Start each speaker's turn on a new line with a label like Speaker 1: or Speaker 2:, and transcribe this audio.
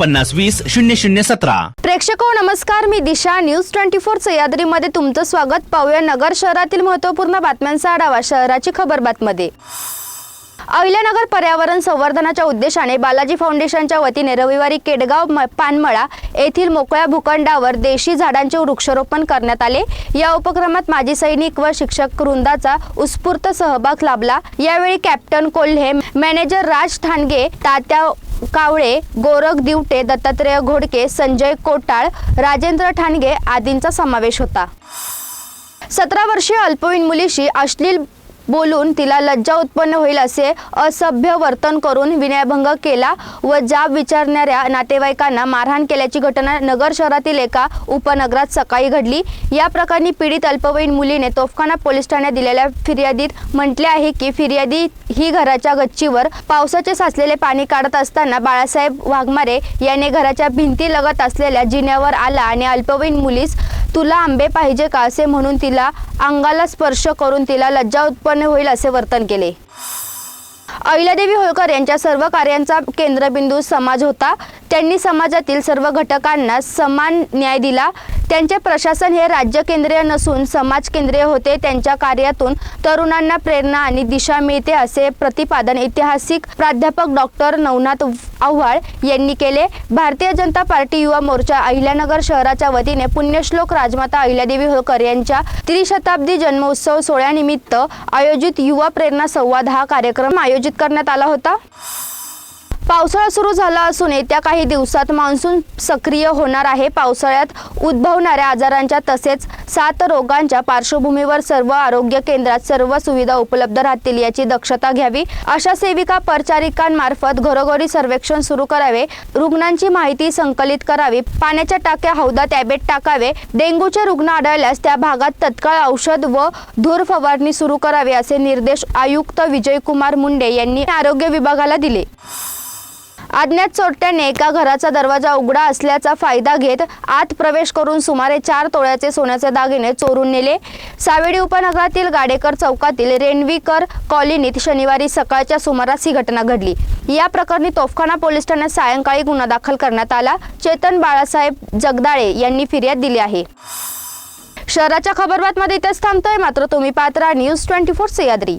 Speaker 1: पन्नास वीस शून्य शून्य सतरा.
Speaker 2: प्रेक्षको नमस्कार मी दिशा. न्यूज ट्वेंटी फोर सह्याद्रीमध्ये तुमचं स्वागत. पाहूया नगर शहरातील महत्त्वपूर्ण बातम्यांचा आढावा शहराची खबरबातमध्ये अहिल्यानगर पर्यावरण संवर्धनाच्या उद्देशाने बालाजी फाउंडेशनच्या वतीने रविवारी केडगाव म- पानमळा येथील मोकळ्या भूखंडावर देशी झाडांचे वृक्षारोपण करण्यात आले. या उपक्रमात माजी सैनिक व शिक्षक वृंदाचा उत्स्फूर्त सहभाग लाभला. यावेळी कॅप्टन कोल्हे मॅनेजर राज ठाणगे तात्या कावळे गोरख दिवटे दत्तात्रेय घोडके संजय कोटाळ राजेंद्र ठाणगे आदींचा समावेश होता. सतरा वर्षीय अल्पवयीन मुलीशी अश्लील बोलून तिला लज्जा उत्पन्न होईल असे असभ्य वर्तन करून विनयभंग केला व जाब विचारणाऱ्या नातेवाईकांना मारहाण केल्याची घटना नगर शहरातील एका उपनगरात सकाळी घडली. या प्रकरणी पीडित अल्पवयीन मुलीने तोफखाना पोलीस ठाण्यात दिलेल्या फिर्यादीत म्हटले आहे की फिर्यादी ही घराच्या गच्चीवर पावसाचे साचलेले पाणी काढत असताना बाळासाहेब वाघमारे याने घराच्या भिंती लगत असलेल्या जिन्यावर आला आणि अल्पवयीन मुलीस तुला आंबे पाहिजे का असे म्हणून तिला अंगाला स्पर्श करून तिला लज्जा उत्पन्न होईल असे वर्तन केले. अहिल्यादेवी होळकर यांच्या सर्व कार्यांचा केंद्रबिंदू समाज होता. त्यांनी समाजातील सर्व घटकांना समान न्याय दिला. त्यांचे प्रशासन हे राज्य केंद्रीय नसून समाज केंद्रीय होते. त्यांच्या कार्यातून तरुणांना प्रेरणा आणि दिशा मिळते असे प्रतिपादन ऐतिहासिक प्राध्यापक डॉक्टर नवनाथ आव्हाळ यांनी केले. भारतीय जनता पार्टी युवा मोर्चा अहिल्यानगर शहराच्या वतीने पुण्यश्लोक राजमाता अहिल्यादेवी होळकर यांच्या त्रिशताब्दी जन्मोत्सव सोहळ्यानिमित्त आयोजित युवा प्रेरणा संवाद हा कार्यक्रम आयोजित करण्यात आला होता. पावसाळा सुरू झाला असून येत्या काही दिवसात मान्सून सक्रिय होणार आहे. पावसाळ्यात उद्भवणाऱ्या आजारांच्या तसेच सात रोगांच्या पार्श्वभूमीवर सर्व आरोग्य केंद्रात सर्व सुविधा उपलब्ध राहतील याची दक्षता घ्यावी. अशा सेविका परिचारिकांमार्फत घरोघरी सर्वेक्षण सुरू करावे. रुग्णांची माहिती संकलित करावी. पाण्याच्या टाक्या हौदा टॅबेट टाकावे. डेंग्यूचे रुग्ण आढळल्यास त्या भागात तत्काळ औषध व धूर फवारणी सुरू करावी असे निर्देश आयुक्त विजयकुमार मुंडे यांनी आरोग्य विभागाला दिले. अज्ञात चोरट्याने एका घराचा दरवाजा उघडा असल्याचा फायदा घेत आत प्रवेश करून सुमारे चार तोळ्याचे सोन्याचे दागिने चोरून नेले. सावेडी उपनगरातील गाडेकर चौकातील रेणवीकर कॉलनीत शनिवारी सकाळच्या सुमारास ही घटना घडली. या प्रकरणी तोफखाना पोलीस ठाण्यात सायंकाळी गुन्हा दाखल करण्यात आला. चेतन बाळासाहेब जगदाळे यांनी फिर्याद दिली आहे. शहराच्या खबरबातमध्ये इथेच थांबतोय. मात्र तुम्ही पात्रा न्यूज ट्वेंटी फोर सह्याद्री